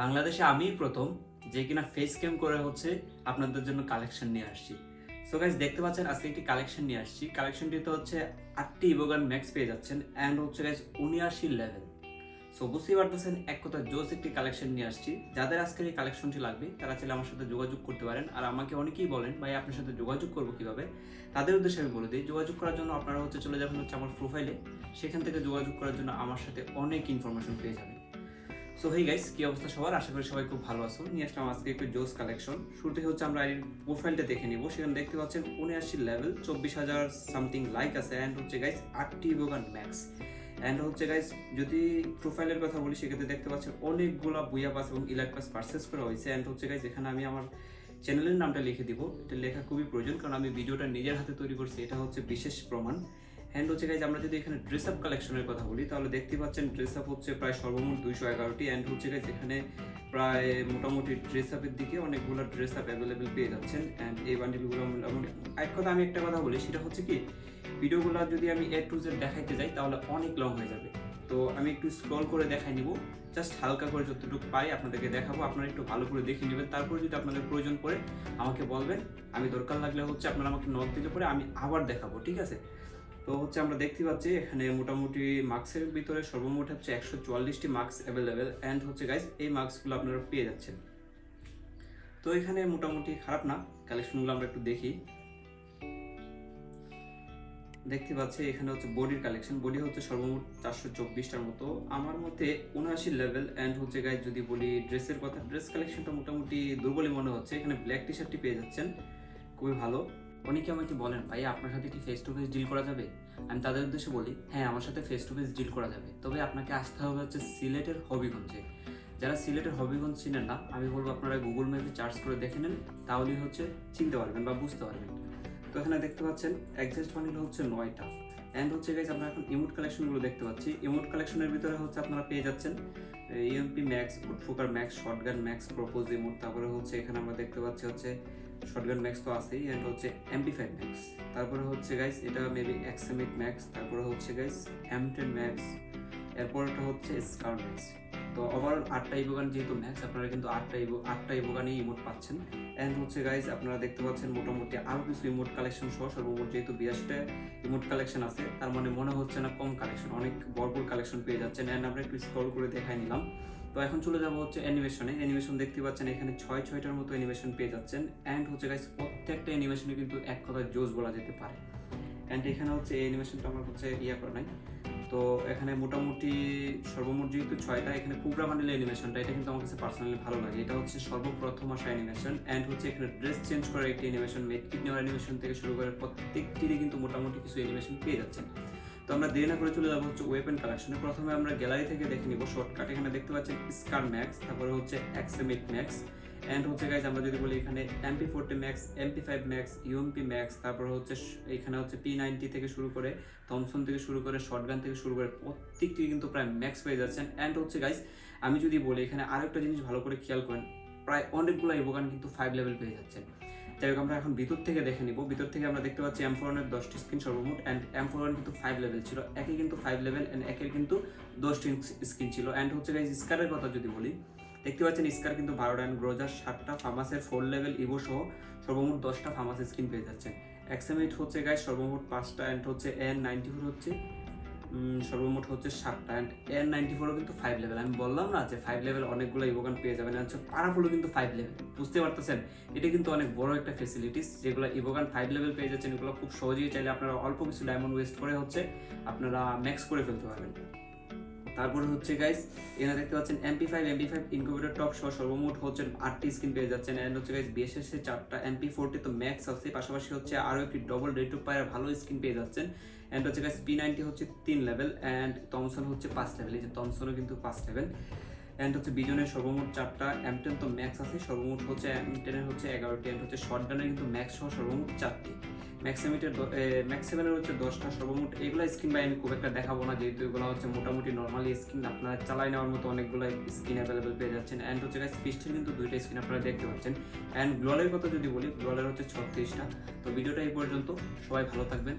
বাংলাদেশে আমিই প্রথম যে কিনা ফেস ক্যাম করে হচ্ছে আপনাদের জন্য কালেকশন নিয়ে আসছি। সো গাইজ দেখতে পাচ্ছেন, আজকে একটি কালেকশন নিয়ে আসছি। কালেকশনটিতে হচ্ছে আটটি ইবোগান ম্যাক্স পেয়ে যাচ্ছেন অ্যান্ড হচ্ছে গাইজ উনিআশি লেভেল সো বুঝতেই পারতেছেন, এক কথা জোস একটি কালেকশন নিয়ে আসছি। যাদের আজকের এই কালেকশনটি লাগবে, তারা চাইলে আমার সাথে যোগাযোগ করতে পারেন। আর আমাকে অনেকেই বলেন, ভাই, আপনার সাথে যোগাযোগ করব কীভাবে? তাদের উদ্দেশ্যে আমি বলে দিই, যোগাযোগ করার জন্য আপনারা হচ্ছে চলে যাবেন হচ্ছে আমার প্রোফাইলে সেখান থেকে যোগাযোগ করার জন্য আমার সাথে অনেক ইনফরমেশন পেয়ে যাবেন। সো হেই গাইস কি অবস্থা সবার? আশা করি সবাই খুব ভালো আছো। নিয়ে আসলাম আজকে একটু জোস কালেকশন শুরুতে হচ্ছে আমরা এই প্রোফাইলটা দেখে নিব। সেখানে দেখতে পাচ্ছেন উনআশি লেভেল চব্বিশ হাজার সামথিং লাইক আছে। অ্যান্ড হচ্ছে গাইস আটটি বোগান ম্যাক্স অ্যান্ড হচ্ছে গাইস যদি প্রোফাইলের কথা বলি, সেক্ষেত্রে দেখতে পাচ্ছেন অনেকগুলো বুয়া পাস এবং ইলাইট পাস পারচেস করা হয়েছে। অ্যান্ড হচ্ছে গাইস এখানে আমি আমার চ্যানেলের নামটা লিখে দিব। এটা লেখা খুবই প্রয়োজন, কারণ আমি ভিডিওটা নিজের হাতে তৈরি করছি। এটা হচ্ছে বিশেষ প্রমাণ। হ্যান্ড হচ্ছে গাইজ আমরা যদি এখানে ড্রেস আপ কালেকশনের কথা বলি, তাহলে দেখতে পাচ্ছেন ড্রেস আপ হচ্ছে প্রায় সর্বমোট দুইশো এগারোটি। অ্যান্ড হচ্ছে গাইজ এখানে প্রায় মোটামুটি ড্রেস আপের দিকে অনেকগুলো ড্রেস আপ অ্যাভেলেবেল পেয়ে যাচ্ছেন। অ্যান্ড এই বান্ডিলগুলো মোটামুটি এক কথা আমি একটা কথা বলি, সেটা হচ্ছে কি, ভিডিওগুলো যদি আমি এ টু জেড দেখাইতে যাই, তাহলে অনেক লং হয়ে যাবে। তো আমি একটু স্ক্রল করে দেখাই নিব। জাস্ট হালকা করে যতটুকু পাই আপনাদেরকে দেখাবো। আপনারা একটু ভালো করে দেখে নেবেন। তারপরে যদি আপনাদের প্রয়োজন পড়ে, আমাকে বলবেন। আমি দরকার লাগলে হচ্ছে আপনারা আমাকে নক দিলে পরে, আমি আবার দেখাবো, ঠিক আছে? তো হচ্ছে আমরা দেখতে পাচ্ছি এখানে মোটামুটি মার্কসের ভিতরে সর্বমোট হচ্ছে একশো চুয়াল্লিশটি মার্কস অ্যাভেলেবেল অ্যান্ড হচ্ছে গাইজ এই মার্কসগুলো আপনারা পেয়ে যাচ্ছেন। তো এখানে মোটামুটি খারাপ না কালেকশনগুলো আমরা একটু দেখি। দেখতে পাচ্ছি এখানে হচ্ছে বডির কালেকশন বডি হচ্ছে সর্বমোট চারশো চব্বিশটার মতো। আমার মতে উনআশি লেভেল অ্যান্ড হচ্ছে গাইজ যদি বলি ড্রেসের কথা ড্রেস কালেকশনটা মোটামুটি দুর্বলই মনে হচ্ছে। এখানে ব্ল্যাক টি শার্টটি পেয়ে যাচ্ছেন, খুবই ভালো। অনেকে আমাকে বলেন ভাই আপনার সাথে কি ফেস টু ফেস ডিল করা যাবে? আমি তাদের উদ্দেশ্যে বলি হ্যাঁ আমার সাথে ফেস টু ফেস ডিল করা যাবে। তবে আপনাকে আসতে হবে হচ্ছে সিলেটের হবিগঞ্জে। যারা সিলেটের হবিগঞ্জ চিনেন না, আমি বলব আপনারা গুগল ম্যাপে চার্জ করে দেখে নেন, তাহলেই হচ্ছে চিনতে পারবেন বা বুঝতে পারবেন। তো এখানে দেখতে পাচ্ছেন এক্সাস্ট বান্ডিল হচ্ছে নয়টা। অ্যান্ড হচ্ছে গাইজ আমরা এখন ইমোট কালেকশনগুলো দেখতে পাচ্ছি। ইমোট কালেকশনের ভিতরে হচ্ছে আপনারা পেয়ে যাচ্ছেন EMP max ফুটফুকার max shotgun max propose emote তারপরে হচ্ছে এখানে আমরা দেখতে পাচ্ছি হচ্ছে শর্টগান ম্যাক্স তো আছেই অ্যান্ড হচ্ছে এমপি ফাইভ ম্যাক্স তারপরে হচ্ছে গাইস এটা মেবি এক্সএমিট ম্যাক্স তারপরে হচ্ছে গাইস এম টেন ম্যাক্স এরপরটা হচ্ছে স্কার ম্যাক্স তো ওভারঅল আটটা ইবোগান যেহেতু ম্যাক্স আপনারা কিন্তু আটটা ইবো আটটা ইবোগানই ইমোট পাচ্ছেন। অ্যান্ড হচ্ছে গাইজ আপনারা দেখতে পাচ্ছেন মোটামুটি আরও কিছু ইমোট কালেকশন সহ, সর্বমোট যেহেতু বিরাশিটা ইমোট কালেকশন আছে, তার মানে মনে হচ্ছে না কম কালেকশন অনেক ভরপুর কালেকশন পেয়ে যাচ্ছেন। অ্যান্ড আমরা একটু স্ক্রল করে দেখাই নিলাম। তো এখন চলে যাব হচ্ছে অ্যানিমেশনে অ্যানিমেশন দেখতে পাচ্ছেন, এখানে ছয়, ছয়টার মতো অ্যানিমেশন পেয়ে যাচ্ছেন। অ্যান্ড হচ্ছে গাইজ প্রত্যেকটা অ্যানিমেশনে কিন্তু এক কথায় জোস বলা যেতে পারে। অ্যান্ড এখানে হচ্ছে এই অ্যানিমেশনটা আমার হচ্ছে ইয়ে করা নাই। তো এখানে মোটামুটি সর্বমোট যেহেতু ছয়টা, এখানে কুবরা বান্ডেল অ্যানিমেশনটা এটা কিন্তু আমার কাছে পার্সোনালি ভালো লাগে। এটা হচ্ছে সর্বপ্রথম আসা অ্যানিমেশন অ্যান্ড হচ্ছে এখানে ড্রেস চেঞ্জ করার একটি অ্যানিমেশন মেডকিট নেওয়ার অ্যানিমেশন থেকে শুরু করে প্রত্যেকটিরই কিন্তু মোটামুটি কিছু অ্যানিমেশন পেয়ে যাচ্ছেন। তো আমরা দেরি না করে চলে যাব হচ্ছে ওয়েপেন কালেকশনে প্রথমে আমরা গ্যালারি থেকে দেখে নিব শর্টকাট এখানে দেখতে পাচ্ছেন স্কার ম্যাক্স তারপরে হচ্ছে এক্সএমিট ম্যাক্স অ্যান্ড হচ্ছে গাইজ আমরা যদি বলি এখানে MP forty max MP five max UMP max তারপরে হচ্ছে এখানে হচ্ছে পি নাইনটি থেকে শুরু করে থমসন থেকে শুরু করে শর্টগান থেকে শুরু করে প্রত্যেকটি কিন্তু প্রায় ম্যাক্স পেয়ে যাচ্ছেন। অ্যান্ড হচ্ছে গাইজ আমি যদি বলি এখানে আরও একটা জিনিস ভালো করে খেয়াল করেন। প্রায় অনেকগুলো ইবোগান কিন্তু ফাইভ লেভেল পেয়ে যাচ্ছেন যাই হোক, আমরা এখন ভিতর থেকে দেখে নিব। ভিতর থেকে আমরা দেখতে পাচ্ছি এম ফোরনের দশটি স্ক্রিন সর্বমোট অ্যান্ড এম ফোর কিন্তু ফাইভ লেভেল ছিল। একে কিন্তু ফাইভ লেভেল অ্যান্ড একের কিন্তু দশটি স্ক্রিন ছিল। অ্যান্ড হচ্ছে গাইজ স্কারের কথা যদি বলি, দেখতে পাচ্ছেন স্কার কিন্তু বারোটা অ্যান্ড গ্রোজার সাতটা ফার্মাসের ফোর লেভেল ইভো সহ সর্বমোট দশটা ফার্মাস স্ক্রিন পেয়ে যাচ্ছেন এক্সামিট হচ্ছে গাইজ সর্বমোট পাঁচটা অ্যান্ড হচ্ছে এন নাইনটি ফোর হচ্ছে। সর্বমোট হচ্ছে সাতটা। অ্যান্ড এন নাইনটি ফোরও কিন্তু ফাইভ লেভেল আমি বললাম না যে ফাইভ লেভেল অনেকগুলো ইভোগান পেয়ে যাবেন। হচ্ছে পারাফুলও কিন্তু ফাইভ লেভেল বুঝতে পারতেছেন? এটা কিন্তু অনেক বড় একটা ফেসিলিটিস যেগুলো ইভোগান ফাইভ লেভেল পেয়ে যাচ্ছেন, এগুলো খুব সহজেই চাইলে আপনারা অল্প কিছু ডায়মন্ড ওয়েস্ট করে হচ্ছে আপনারা ম্যাক্স করে ফেলতে পারবেন। তারপরে হচ্ছে গাইস এখানে দেখতে পাচ্ছেন MP five MP five incubator top সহ সর্বমোট হচ্ছে আটটি স্ক্রিন পেয়ে যাচ্ছেন। অ্যান্ড হচ্ছে গাইস এর চারটা এমপি ফোরটি তো ম্যাক্স আছে, পাশাপাশি হচ্ছে আরও একটি ডবল রেট পায়ের ভালো স্ক্রিন পেয়ে যাচ্ছেন। অ্যান্ড হচ্ছে গাইস পি নাইনটি হচ্ছে তিন লেভেল অ্যান্ড থমসন হচ্ছে পাঁচ লেভেল এই যে থমসনও কিন্তু পাঁচ লেভেল অ্যান্ড হচ্ছে বিজনের সর্বমোট চারটা এম টেন তো ম্যাক্স আছে, সর্বমোট হচ্ছে এম টেনের হচ্ছে এগারোটি অ্যান্ড হচ্ছে শর্ট গানের কিন্তু ম্যাক্স সহ সর্বমোট চারটি। ম্যাক্সিমিটের ম্যাক্স হচ্ছে দশটা সর্বমোট। এগুলো স্ক্রিন বাই আমি খুব একটা দেখাবো না, যেহেতু এগুলো হচ্ছে মোটামুটি নর্মালি স্ক্রিন আপনারা চালাই নেওয়ার মতো অনেকগুলো স্কিন অ্যাভেলেবেল পেয়ে যাচ্ছেন। অ্যান্ড হচ্ছে গাইস পিস্টের কিন্তু দুইটা স্ক্রিন আপনারা দেখতে পাচ্ছেন। অ্যান্ড গ্লোয়ালের কথা যদি বলি গ্লোয়ালের হচ্ছে ছত্রিশটা। তো ভিডিওটা এই পর্যন্ত, সবাই ভালো থাকবেন।